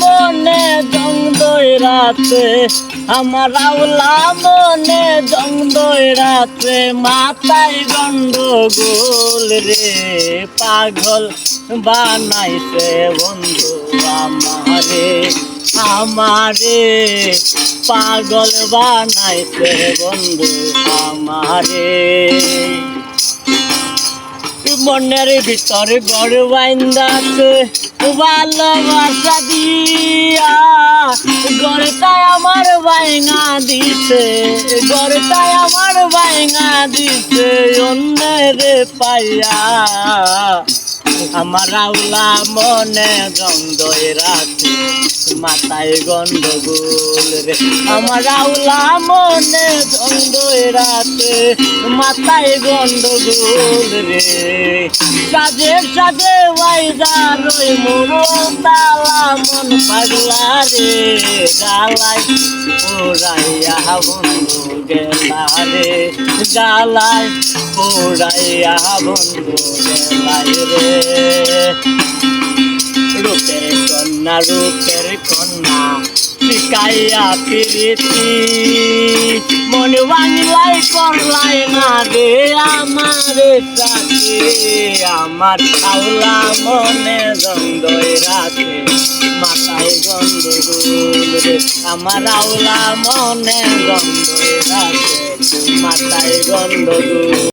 মনে জংদই রাতে, আমার আউলা মনে জংদই রাতে, মাথায় গন্ডগোল রে পাগল বানাইছে বন্ধু আমারে আমারে পাগল বানাইছে বন্ধু আমারে। মনের ভিতরে গড় বাইন্দাছে ভালোবাসা দিয়া। গড়টাই আমার বাইনা দিছে গড়টাই আমার বাইনা দিছে অন্যের পাইয়া। আমার আউলা মনে গন্ধই রাতে মাথায় গন্ডগোল রে। আমার আউলা মনে গন্ধই রাতে মাথায় গন্ডগোল রে। সাজে সাজে বাইদার ওই মোর তালা, মন পাগলা রে গালাই পোড়াইয়া বন্ধু গেলা রে গালাই পোড়াইয়া বন্ধু গেলাই রে। রূপের কন্যা রূপের কন্যা শিকাইয়া প্রীতি। মনে বাংলাই করলাই না রে, আমার কাছে আমার খাওলা মনে গন্ধই রাখে। মাথায় গন্ধগুল রে, আমার আওলা মনে গন্ধই রাখে। মাথায় গন্ধগুল